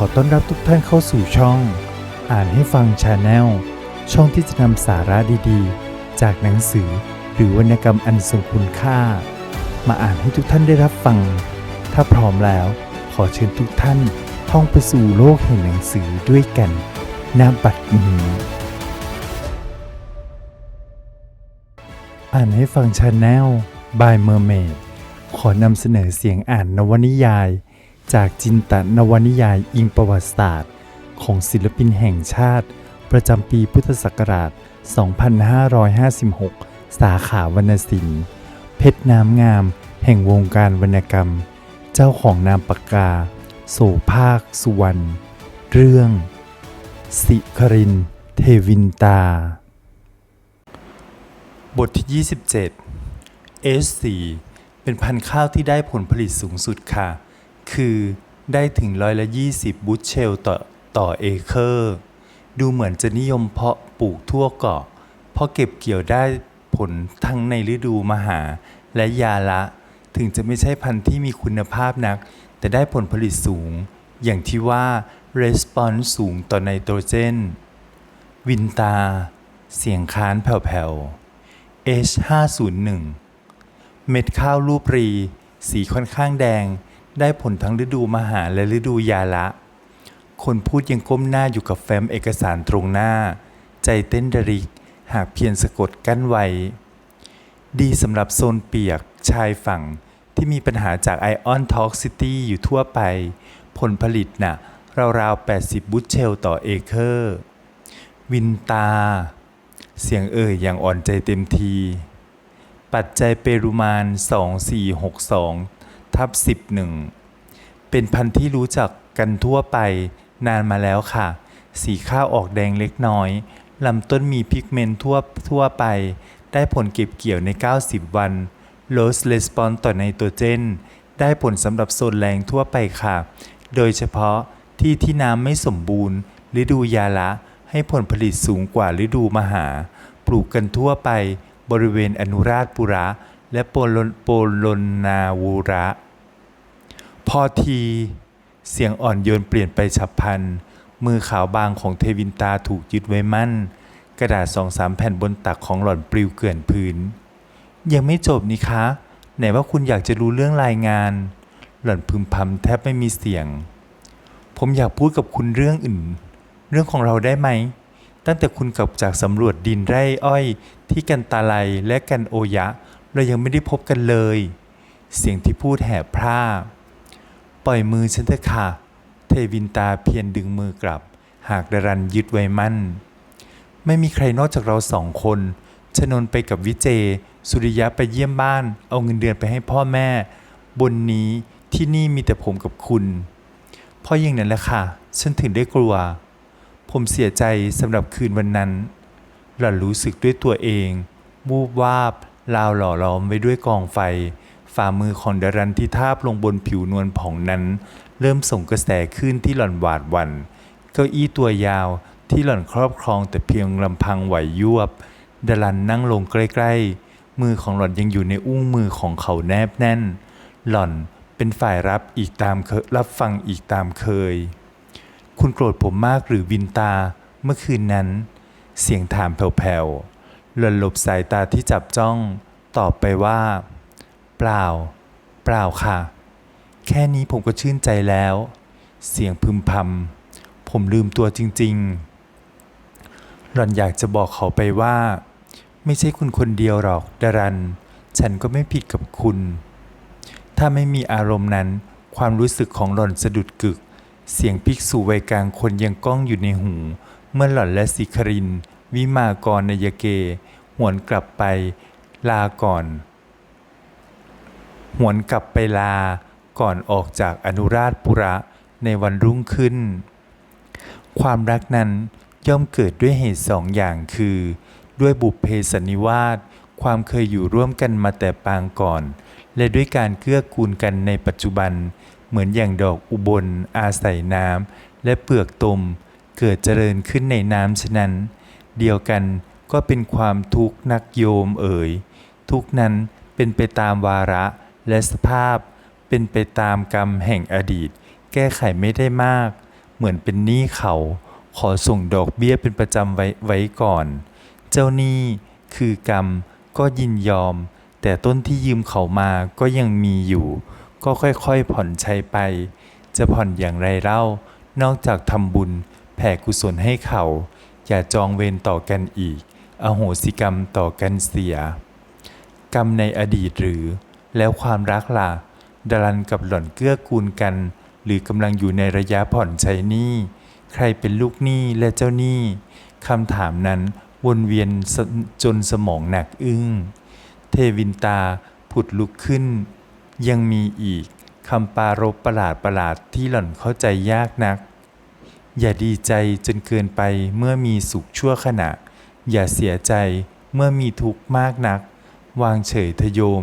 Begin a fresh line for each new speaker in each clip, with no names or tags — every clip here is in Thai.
ขอต้อนรับทุกท่านเข้าสู่ช่อง อ่านให้ฟังชาแนลช่องที่จะนำสาระดีๆ จากหนังสือหรือวรรณกรรมอันทรงคุณค่า มาอ่านให้ทุกท่านได้รับฟัง ถ้าพร้อมแล้ว ขอเชิญทุกท่านท่องไปสู่โลกแห่งหนังสือด้วยกันณบัดนี้อ่านให้ฟังชาแนล by Mermaid ขอนำเสนอเสียงอ่านนวนิยาย จากจินตนวนิยายอิงประวัติศาสตร์ ของศิลปินแห่งชาติ ประจำปีพุทธศักราช 2556 สาขาวรรณศิลป์ เพชรน้ำงาม แห่งวงการวรรณกรรม เจ้าของนามปากกา โสภาค สุวรรณ เรื่อง สิคริน เทวินตา บทที่ 27 S4 เป็นพันธุ์ข้าวที่ได้ผลผลิตสูงสุดค่ะ คือได้ถึงร้อยละ 20 บุชเชลต่อต่อเอเคอร์ ดูเหมือนจะนิยมเพาะปลูกทั่วเกาะเพราะเก็บเกี่ยวได้ผลทั้งในฤดูมหาและยาละ ถึงจะไม่ใช่พันธุ์ที่มีคุณภาพนัก แต่ได้ผลผลิตสูง อย่างที่ว่า response สูงต่อไนโตรเจน วินตา เสียงค้านแผ่วๆ H501 เม็ดข้าวรูปรี สีค่อนข้างแดง ได้ผลทั้งฤดูมหาและฤดูยาละ คนพูดยังก้มหน้าอยู่กับแฟ้มเอกสารตรงหน้า ใจเต้นระริก หากเพียงสะกดกั้นไว้ ดีสำหรับโซนเปียกชายฝั่งที่มีปัญหาจากไอออนท็อกซิตี้อยู่ทั่วไป ผลผลิตน่ะราวๆ 80 บุชเชลต่อเอเคอร์ วินตา เสียงเอ่ยอย่างอ่อนใจเต็มที ปัจจัยเปรุมาน 2462 ทับ11เป็นพันธุ์ที่รู้จักกันทั่วไปนานมาแล้วค่ะ สีข้าวออกแดงเล็กน้อยลำต้นมีพิกเมนต์ทั่วทั่วไป ได้ผลเก็บเกี่ยวใน 90 วัน Loss Response ต่อไนโตรเจน ได้ผลสำหรับโซนแรงทั่วไปค่ะ โดยเฉพาะที่ที่น้ำไม่สมบูรณ์ ฤดูยาละให้ผลผลิตสูงกว่าฤดูมหา ปลูกกันทั่วไป บริเวณอนุราชปุระ และโปลโปลนาวูระ พอที เสียงอ่อนโยนเปลี่ยนไปฉับพลัน มือขาวบางของเทวินตาถูกยึดไว้มั่น กระดาษสองสามแผ่นบนตักของหล่อนปลิวเกลื่อนพื้น ยังไม่จบนี่คะ ไหนว่าคุณอยากจะรู้เรื่องรายงาน หล่อนพึมพำแทบไม่มีเสียง ผมอยากพูดกับคุณเรื่องอื่น เรื่องของเราได้ไหม ตั้งแต่คุณกลับจากสำรวจดินไร่อ้อย ที่กันตาไลและกันโอยะ เรายังไม่ได้พบกันเลย เสียงที่พูดแหบพร่า ปล่อยมือฉันเถอะค่ะ เทวินตาเพียรดึงมือกลับ หากดารันยึดไว้มั่น ไม่มีใครนอกจากเราสองคน ชนนไปกับวิเจ สุริยะไปเยี่ยมบ้าน เอาเงินเดือนไปให้พ่อแม่ บนนี้ที่นี่มีแต่ผมกับคุณ เพราะอย่างนั้นแหละค่ะ ฉันถึงได้กลัว ผมเสียใจสำหรับคืนวันนั้น หล่อนรู้สึกด้วยตัวเองวูบวาบลาวหล่อล้อมไว้ด้วยกองไฟ ฝ่ามือของดารันที่ทาบลงบนผิวนวลผ่องนั้น เริ่มส่งกระแสขึ้นที่หล่อนหวาดหวัน่นเก้าอี้ตัวยาวที่หล่อนครอบครองแต่เพียงลำพังไหวยวบดารันนั่งลงใกล้ๆ มือของหล่อนยังอยู่ในอุ้งมือของเขาแนบแน่น หล่อนเป็นฝ่ายรับอีกตามเครับฟังอีกตามเคย คุณโกรธผมมากหรือวินตาเมื่อคืนนั้น เสียงถามแผ่วๆหล่อนหลบสายตาที่จับจ้อง ตอบไปว่า เปล่า เปล่าค่ะ แค่นี้ผมก็ชื่นใจแล้ว เสียงพึมพำผมลืมตัวจริง ๆ หล่อนอยากจะบอกเขาไปว่า ไม่ใช่คุณคนเดียวหรอกดารัน ฉันก็ไม่ผิดกับคุณ ถ้าไม่มีอารมณ์นั้นความรู้สึกของหล่อนสะดุดกึก เสียงภิกษุวัยกลางคนยังก้องอยู่ในหู เมื่อหล่อนและสิคริน วิมากรนายเก หวนกลับไป ลาก่อน หวนกลับไปลาก่อนออกจากอนุราชปุระในวันรุ่งขึ้น ความรักนั้นย่อมเกิดด้วยเหตุสองอย่างคือ ด้วยบุพเพสันนิวาสความเคยอยู่ร่วมกันมาแต่ปางก่อน และด้วยการเกื้อกูลกันในปัจจุบัน เหมือนอย่างดอกอุบล อาศัยน้ำและเปลือกตม เกิดเจริญขึ้นในน้ำฉะนั้น เดียวกันก็เป็นความทุกข์นักโยมเอ๋ยทุกข์นั้นเป็นไปตามวาระ และสภาพเป็นไปตามกรรมแห่งอดีต แก้ไขไม่ได้มาก เหมือนเป็นหนี้เขา ขอส่งดอกเบี้ยเป็นประจำไว้ไว้ก่อน เจ้าหนี้คือกรรมก็ยินยอม แต่ต้นที่ยืมเขามาก็ยังมีอยู่ ก็ค่อยๆผ่อนใช้ไป จะผ่อนอย่างไรเล่า นอกจากทำบุญแผ่กุศลให้เขา อย่าจองเวรต่อกันอีก อโหสิกรรมต่อกันเสีย กรรมในอดีตหรือ แล้วความรักล่ะดารันกับหล่อนเกื้อกูลกัน หรือกำลังอยู่ในระยะผ่อนใช้หนี้ ใครเป็นลูกหนี้และเจ้าหนี้คำถามนั้นวนเวียนจนสมองหนักอึ้ง เทวินตาผุดลุกขึ้น ยังมีอีกคำปารบประหลาดประหลาดที่หล่อนเข้าใจยากนัก อย่าดีใจจนเกินไปเมื่อมีสุขชั่วขณะ อย่าเสียใจเมื่อมีทุกข์มากนัก วางเฉยทะโยม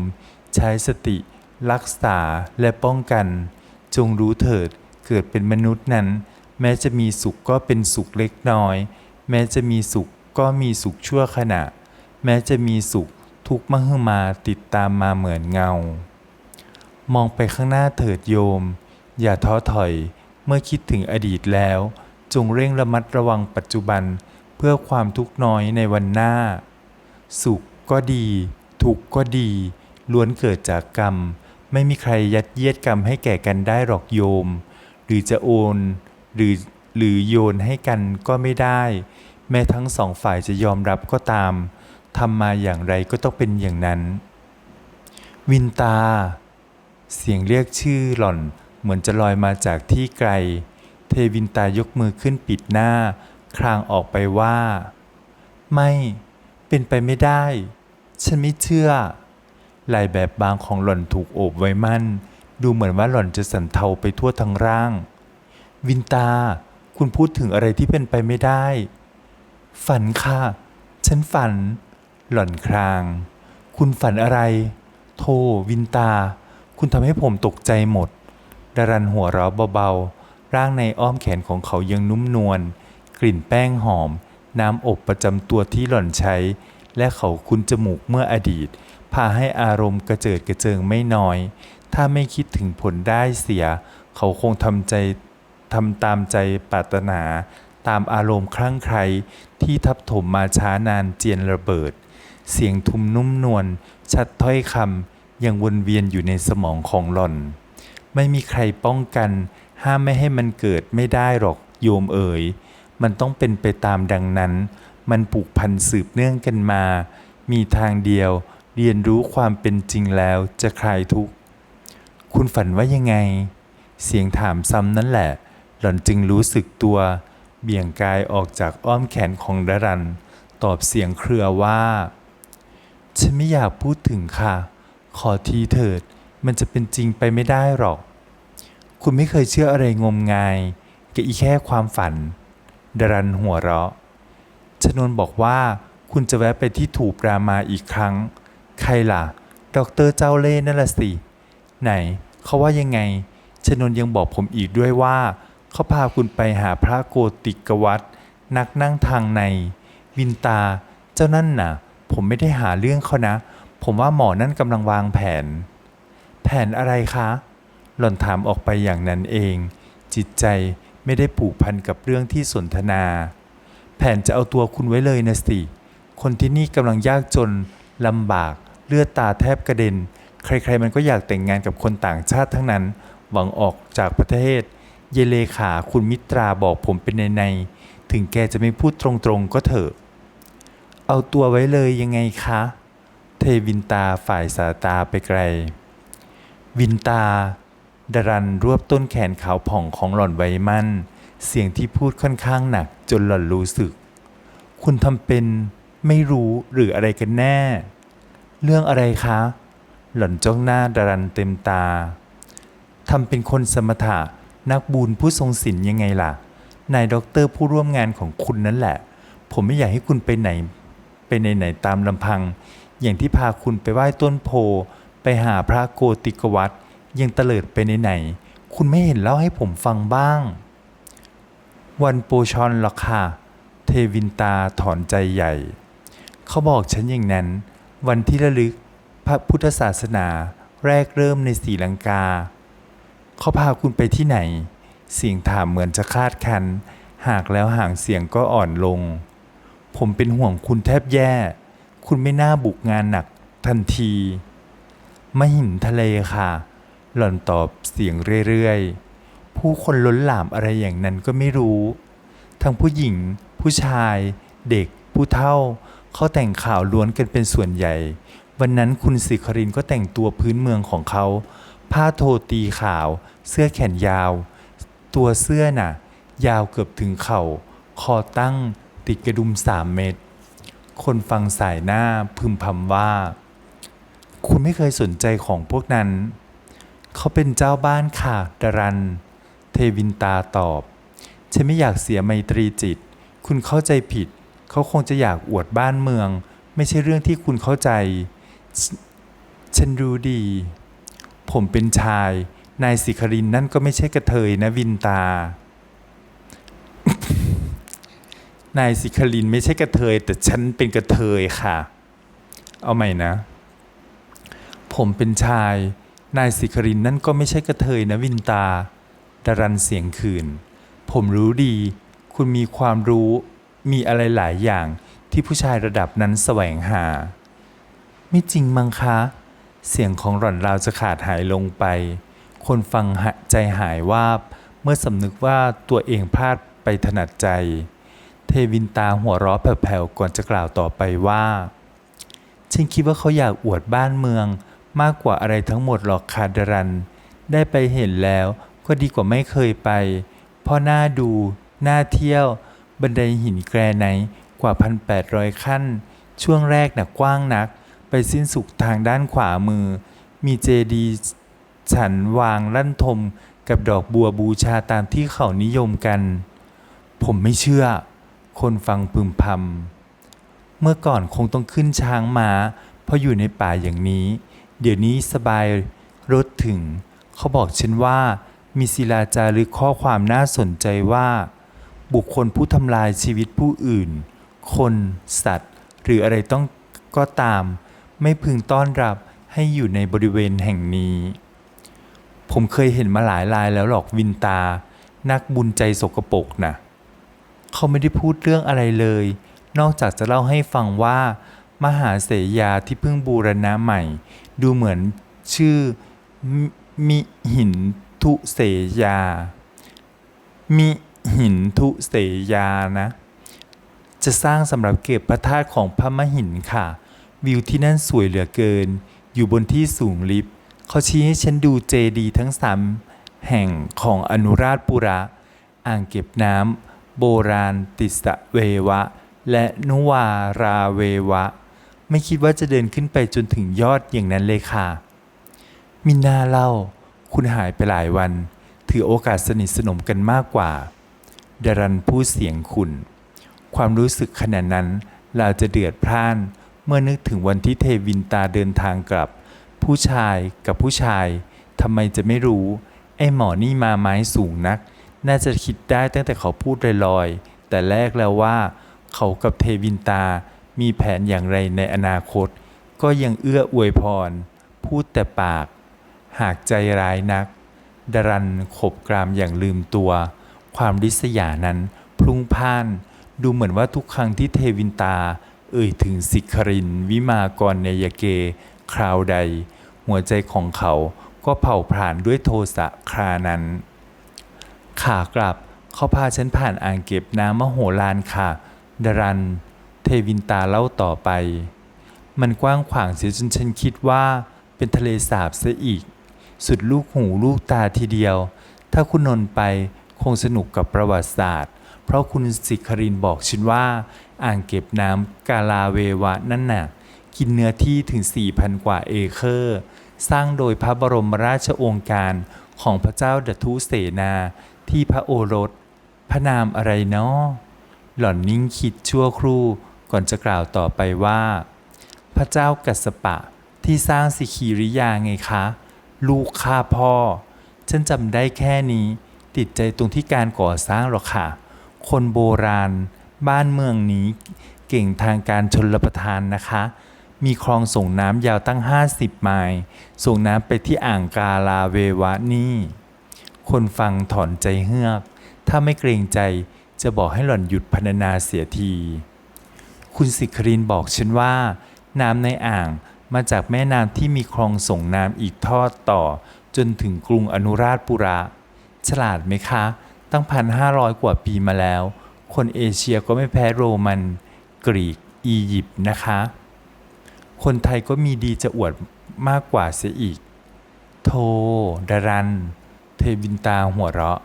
ใช้สติ รักษาและป้องกัน จงรู้เถิดเกิดเป็นมนุษย์นั้น แม้จะมีสุขก็เป็นสุขเล็กน้อย แม้จะมีสุขก็มีสุขชั่วขณะ แม้จะมีสุขทุกมหึมาติดตามมาเหมือนเงา มองไปข้างหน้าเถิดโยม อย่าท้อถอยเมื่อคิดถึงอดีตแล้ว จงเร่งระมัดระวังปัจจุบันเพื่อความทุกข์น้อยในวันหน้า สุขก็ดี ทุกข์ก็ดี ล้วนเกิดจากกรรม ไม่มีใครยัดเยียดกรรมให้แก่กันได้หรอกโยม หรือจะโอน หรือหรือโยนให้กันก็ไม่ได้ แม้ทั้งสองฝ่ายจะยอมรับก็ตามทำมาอย่างไรก็ต้องเป็นอย่างนั้น วินตา เสียงเรียกชื่อหล่อนเหมือนจะลอยมาจากที่ไกล เทวินตายกมือขึ้นปิดหน้าครางออกไปว่า ไม่ เป็นไปไม่ได้ ฉันไม่เชื่อ ลายแบบบางของหล่อนถูกโอบไว้มั่น ดูเหมือนว่าหล่อนจะสั่นเทาไปทั่วทั้งร่าง วินตา คุณพูดถึงอะไรที่เป็นไปไม่ได้ ฝันค่ะ ฉันฝัน หล่อนคราง คุณฝันอะไรโธ่วินตา คุณทำให้ผมตกใจหมด ดารันหัวเราะเบาๆ ร่างในอ้อมแขนของเขายังนุ่มนวล กลิ่นแป้งหอม น้ำอบประจำตัวที่หล่อนใช้ และเขาคุ้นจมูกเมื่ออดีต พาให้อารมณ์กระเจิดกระเจิงไม่น้อย ถ้าไม่คิดถึงผลได้เสีย เขาคงทำใจทำตามใจปรารถนา ตามอารมณ์คลั่งไคล้ที่ทับถมมาช้านานเจียนระเบิด เสียงทุมนุ่มนวลชัดถ้อยคำยังวนเวียนอยู่ในสมองของหล่อน ไม่มีใครป้องกัน ห้ามไม่ให้มันเกิดไม่ได้หรอกโยมเอ๋ยมันต้องเป็นไปตามดังนั้น มันผูกพันสืบเนื่องกันมา มีทางเดียว เรียนรู้ความเป็นจริงแล้วจะคลายทุกข์ คุณฝันว่ายังไง เสียงถามซ้ำนั่นแหละ หล่อนจึงรู้สึกตัว เบี่ยงกายออกจากอ้อมแขนของดารัน ตอบเสียงเครือว่า ฉันไม่อยากพูดถึงค่ะ ขอทีเถิด มันจะเป็นจริงไปไม่ได้หรอก คุณไม่เคยเชื่ออะไรงมงายกับอีแค่ความฝันดารันหัวเราะชนวนบอกว่าคุณจะแวะไปที่ถูปรามาอีกครั้ง ใครล่ะดอกเตอรเจ้าเล่นั่นละสิ ไหน เขาว่ายังไง ชนนยังบอกผมอีกด้วยว่า เขาพาคุณไปหาพระโกติกวัตรนักนั่งทางใน วินตา เจ้านั่นน่ะ ผมไม่ได้หาเรื่องเขานะ ผมว่าหมอนั่นกำลังวางแผน แผนอะไรคะ หล่อนถามออกไปอย่างนั้นเอง จิตใจไม่ได้ผูกพันกับเรื่องที่สนทนา แผนจะเอาตัวคุณไว้เลยนะสิ คนที่นี่กำลังยากจนลำบาก เลือดตาแทบกระเด็น ใครๆมันก็อยากแต่งงานกับคนต่างชาติทั้งนั้น หวังออกจากประเทศ เยเลขาคุณมิตราบอกผมเป็นในในๆถึงแกจะไม่พูดตรงๆก็เถอะ เอาตัวไว้เลยยังไงคะ เทวินตาฝ่ายสาตาไปไกล วินตาดารันรวบต้นแขนขาวผ่องของหล่อนไว้มั่น เสียงที่พูดค่อนข้างหนักจนหล่อนรู้สึก คุณทำเป็นไม่รู้หรืออะไรกันแน่ เรื่องอะไรคะ หล่อนจ้องหน้าดารันเต็มตาทำเป็นคนสมถะนักบุญผู้ทรงศีลยังไงล่ะ นายด็อกเตอร์ผู้ร่วมงานของคุณนั่นแหละ ผมไม่อยากให้คุณไปไหน ไปไหนไหนตามลำพัง อย่างที่พาคุณไปไหว้ต้นโพ ไปหาพระโกติกวัตรยังเตลิดไปไหนไหนๆคุณไม่เห็นเล่าให้ผมฟังบ้าง วันโปชอนหรอกค่ะ เทวินตาถอนใจใหญ่ เขาบอกฉันอย่างนั้น วันที่ระลึกพระพุทธศาสนาแรกเริ่มในศรีลังกา เขาพาคุณไปที่ไหน เสียงถามเหมือนจะคาดคัน หากแล้วห่างเสียงก็อ่อนลง ผมเป็นห่วงคุณแทบแย่ คุณไม่น่าบุกงานหนักทันที มหินทะเลค่ะ หล่อนตอบเสียงเรื่อยๆ ผู้คนล้นหลามอะไรอย่างนั้นก็ไม่รู้ ทั้งผู้หญิง ผู้ชาย เด็ก ผู้เฒ่า เขาแต่งข่าวล้วนกันเป็นส่วนใหญ่ วันนั้นคุณสิครินก็แต่งตัวพื้นเมืองของเขา ผ้าโทตีขาว เสื้อแขนยาว ตัวเสื้อน่ะ ยาวเกือบถึงเข่า คอตั้ง ติดกระดุมสามเม็ด คนฟังสายหน้าพึมพำว่า คุณไม่เคยสนใจของพวกนั้น เขาเป็นเจ้าบ้านค่ะดารัน เทวินตาตอบ ฉันไม่อยากเสียไมตรีจิต คุณเข้าใจผิด เขาคงจะอยากอวดบ้านเมือง ไม่ใช่เรื่องที่คุณเข้าใจ ฉันรู้ดี ผมเป็นชาย นายสิครินนั่นก็ไม่ใช่กระเทยนะวินตา นายสิคลินไม่ใช่กระเทย แต่ฉันเป็นกระเทยค่ะ เอาใหม่นะ ผมเป็นชาย นายสิครินนั่นก็ไม่ใช่กระเทยนะวินตาดารันเสียงคืน ผมรู้ดี คุณมีความรู้ มีอะไรหลายอย่างที่ผู้ชายระดับนั้นแสวงหา ไม่จริงมั้งคะ เสียงของหล่อนราวจะขาดหายลงไป คนฟังหะใจหายวาบเมื่อสำนึกว่าตัวเองพลาดไปถนัดใจ เทวินตาหัวเราะแผ่วๆก่อนจะกล่าวต่อไปว่าฉันคิดว่าเขาอยากอวดบ้านเมืองมากกว่าอะไรทั้งหมดหรอกคาดรัน ได้ไปเห็นแล้วก็ดีกว่าไม่เคยไป เพราะน่าดู น่าเที่ยว บันไดหินแกรไนกว่า 1,800 ขั้น ช่วงแรกหน่ะกว้างนัก ไปสิ้นสุดทางด้านขวามือ มีเจดีย์ฉันวางลั่นทมกับดอกบัวบูชาตามที่เขานิยมกัน ผมไม่เชื่อ คนฟังพึมพำเมื่อก่อนคงต้องขึ้นช้างม้า เพราะอยู่ในป่าอย่างนี้ เดี๋ยวนี้สบายรถถึง เขาบอกฉันว่า มีศิลาจารึกข้อความน่าสนใจว่า บุคคลผู้ทำลายชีวิตผู้อื่น คน สัตว์ หรืออะไรต้องก็ตาม ไม่พึงต้อนรับให้อยู่ในบริเวณแห่งนี้ ผมเคยเห็นมาหลายรายแล้วหรอกวินตา นักบุญใจสกปรกนะเขาไม่ได้พูดเรื่องอะไรเลย นอกจากจะเล่าให้ฟังว่า มหาเสยาที่เพิ่งบูรณะใหม่ ดูเหมือนชื่อมมิหินทุเสยามิ หินทุเสยานะ จะสร้างสำหรับเก็บพระธาตุของพระมหินค่ะ วิวที่นั่นสวยเหลือเกิน อยู่บนที่สูงลิฟต์เขาชี้ให้ฉันดูเจดีทั้งสามแห่งของอนุราชปุระ อ่างเก็บน้ำโบราณติสะเววะ และนุวาราเววะ ไม่คิดว่าจะเดินขึ้นไปจนถึงยอดอย่างนั้นเลยค่ะ มินนาเล่า คุณหายไปหลายวัน ถือโอกาสสนิทสนมกันมากกว่า ดารันพูดเสียงขุนความรู้สึกขณะนั้นเราจะเดือดพร่าน เมื่อนึกถึงวันที่เทวินตาเดินทางกลับ ผู้ชายกับผู้ชายทำไมจะไม่รู้ ไอ้หมอนี่มาไม้สูงนัก น่าจะคิดได้ตั้งแต่เขาพูดลอยๆ แต่แรกแล้วว่าเขากับเทวินตามีแผนอย่างไรในอนาคต ก็ยังเอื้ออวยพร พูดแต่ปาก หากใจร้ายนักดารันขบกรามอย่างลืมตัว ความริษยานั้นพลุ่งพ่าน ดูเหมือนว่าทุกครั้งที่เทวินตา เอ่ยถึงสิครินวิมากรเนยเก คราวใด หัวใจของเขาก็เผาผลาญด้วยโทสะครานั้น ขากลับเขาพาฉันผ่านอ่างเก็บน้ำมโหฬารค่ะดารัน เทวินตาเล่าต่อไป มันกว้างขวางเสียจนฉันคิดว่าเป็นทะเลสาบซะอีก สุดลูกหูลูกตาทีเดียว ถ้าคุณนนไป งสนุกกับประวัติศาสตร์ เพราะคุณสิครินบอกฉันว่า อ่างเก็บน้ำกาลาเววะนั่นน่ะ กินเนื้อที่ถึง 4,000 กว่าเอเคอร์ สร้างโดยพระบรมราชโองการของพระเจ้าดัทุเสนาที่พระโอรส พระนามอะไรเนาะหล่อนนิ่งคิดชั่วครู่ก่อนจะกล่าวต่อไปว่า พระเจ้ากัสสปะที่สร้างสิคีริยาไงคะ ลูกข้าพ่อ ฉันจำได้แค่นี้ ติดใจตรงที่การก่อสร้างหรอกค่ะ คนโบราณ บ้านเมืองนี้เก่งทางการชนรประทานนะคะ มีคลองส่งน้ำยาวตั้ง 50 ไมล์ส่งน้ำไปที่อ่างกาลาเววะนี่ คนฟังถอนใจเฮือก ถ้าไม่เกรงใจจะบอกให้หล่อนหยุดพรรณนาเสียที คุณสิครินบอกฉันว่า น้ำในอ่างมาจากแม่น้ำที่มีคลองส่งน้ำอีกทอดต่อจนถึงกรุงอนุราชปุระ ฉลาดไหมคะ ตั้งพันห้าร้อยกว่าปีมาแล้ว คนเอเชียก็ไม่แพ้โรมัน กรีก อียิปต์นะคะ คนไทยก็มีดีจะอวดมากกว่าเสียอีก โทดารัน เทวินตาหัวเราะ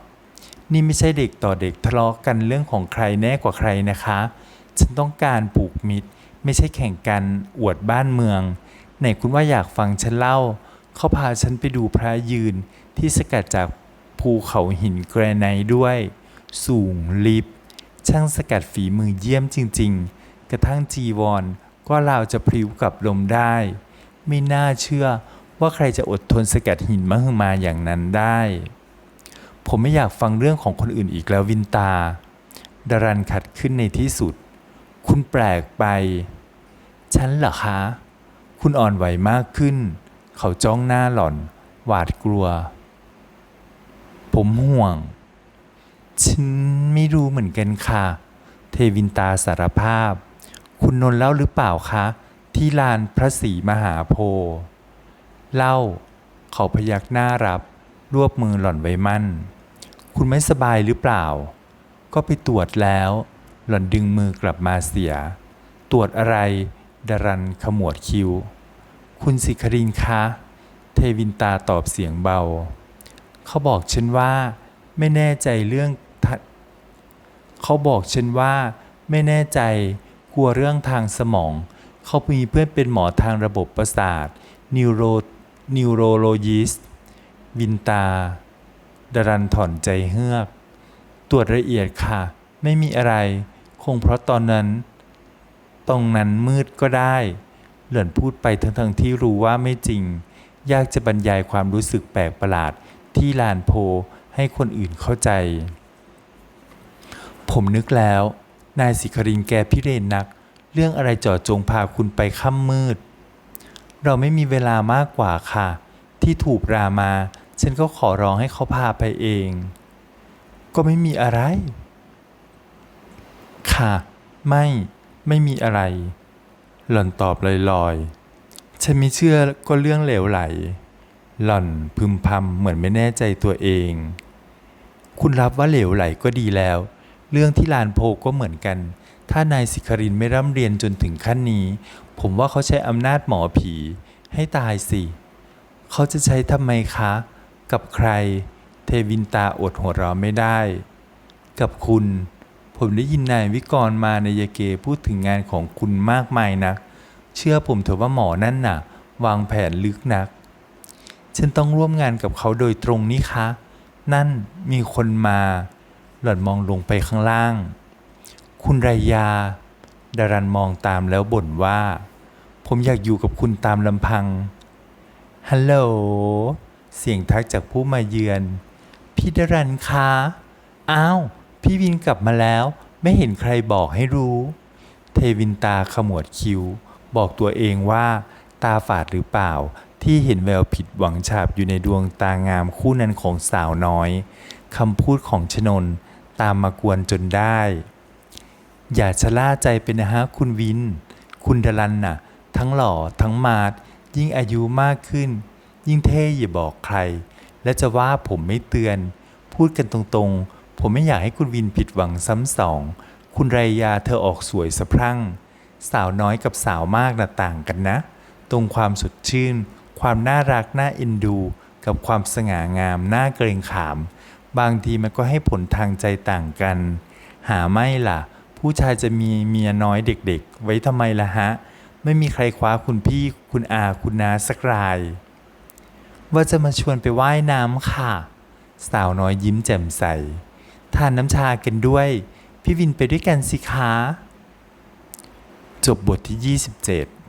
นี่ไม่ใช่เด็กต่อเด็กทะเลาะกันเรื่องของใครแน่กว่าใครนะคะ ฉันต้องการปลูกมิตร ไม่ใช่แข่งกันอวดบ้านเมือง ไหนคุณว่าอยากฟังฉันเล่า เขาพาฉันไปดูพระยืนที่สกัดจาก ภูเขาหินแกรไนต์ด้วย สูงลิบช่างสกัดฝีมือเยี่ยมจริง ๆ กระทั่งจีวรก็ราวจะพริ้วกับลมได้ ไม่น่าเชื่อว่าใครจะอดทนสกัดหินมหึมาอย่างนั้นได้ ผมไม่อยากฟังเรื่องของคนอื่นอีกแล้ววินตา ดารันขัดขึ้นในที่สุด คุณแปลกไป ฉันเหรอคะ คุณอ่อนไหวมากขึ้น เขาจ้องหน้าหล่อน หวาดกลัว ผมห่วง ฉันไม่รู้เหมือนกันค่ะ เทวินตาสารภาพ คุณนนท์เล่าหรือเปล่าคะ ที่ลานพระศรีมหาโพธิ์เล่า เขาพยักหน้ารับ รวบมือหล่อนไว้มั่น คุณไม่สบายหรือเปล่า ก็ไปตรวจแล้ว หล่อนดึงมือกลับมาเสีย ตรวจอะไรดารันขมวดคิ้ว คุณสิครินคะ เทวินตาตอบเสียงเบา เขาบอกฉันว่าไม่แน่ใจเรื่องเขาบอกฉันว่าไม่แน่ใจกลัวเรื่องทางสมอง เขามีเพื่อนเป็นหมอทางระบบประสาทนิวโรนิวโรโลยิสวินตาดารันถอนใจเฮือก ตรวจละเอียดค่ะ ไม่มีอะไร คงเพราะตอนนั้น ตรงนั้นมืดก็ได้ เหลือนพูดไปทั้งๆที่รู้ว่าไม่จริง ยากจะบรรยายความรู้สึกแปลกประหลาด ที่ลานโพให้คนอื่นเข้าใจ ผมนึกแล้ว นายสิครินแกพิเรนนัก เรื่องอะไรจาะจงพาคุณไปค่ำมืด เราไม่มีเวลามากกว่าค่ะ ที่ถูกรามา ฉันก็ขอร้องให้เขาพาไปเอง ก็ไม่มีอะไร ค่ะ ไม่ไม่มีอะไร หล่อนตอบลอยๆ ฉันไม่เชื่อก็เรื่องเหลวไหล หล่อนพึมพำเหมือนไม่แน่ใจตัวเอง คุณรับว่าเหลวไหลก็ดีแล้ว เรื่องที่ลานโพก็เหมือนกัน ถ้านายสิครินไม่ร่ำเรียนจนถึงขั้นนี้ ผมว่าเขาใช้อำนาจหมอผี ให้ตายสิ เขาจะใช้ทำไมคะ กับใคร เทวินตาอดหัวเราะไม่ได้ กับคุณ ผมได้ยินนายวิกรมาในยเกพูดถึงงานของคุณมากมายนัก เชื่อผมเถอะว่าหมอนั่นน่ะ วางแผนลึกนัก ฉันต้องร่วมงานกับเขาโดยตรงนี่คะ นั่นมีคนมา หล่อนมองลงไปข้างล่าง คุณไรยา ดารันมองตามแล้วบ่นว่า ผมอยากอยู่กับคุณตามลำพัง ฮัลโหล เสียงทักจากผู้มาเยือน พี่ดารันคะ อ้าว พี่วินกลับมาแล้ว ไม่เห็นใครบอกให้รู้ เทวินตาขมวดคิ้ว บอกตัวเองว่า ตาฝาดหรือเปล่า ที่เห็นแววผิดหวังฉาบอยู่ในดวงตางามคู่นั้นของสาวน้อยคำพูดของชนนตามมากวนจนได้ อย่าชะล่าใจไปนะฮะคุณวิน คุณดลันน่ะ ทั้งหล่อทั้งมาด ยิ่งอายุมากขึ้น ยิ่งเท่อย่าบอกใคร และจะว่าผมไม่เตือน พูดกันตรงๆ ผมไม่อยากให้คุณวินผิดหวังซ้ำสอง คุณไรยาเธอออกสวยสะพรั่ง สาวน้อยกับสาวมากน่ะต่างกันนะ ตรงความสดชื่น ความน่ารักน่าเอ็นดู กับความสง่างามน่าเกรงขาม บางทีมันก็ให้ผลทางใจต่างกัน หาไม่ล่ะ ผู้ชายจะมีเมียน้อยเด็กๆ ไว้ทำไมล่ะฮะ ไม่มีใครคว้าคุณพี่คุณอาคุณนาสักราย ว่าจะมาชวนไปว่ายน้ำค่ะ สาวน้อยยิ้มแจ่มใสทานน้ำชากันด้วย พี่วินไปด้วยกันสิคะจบบทที่ 27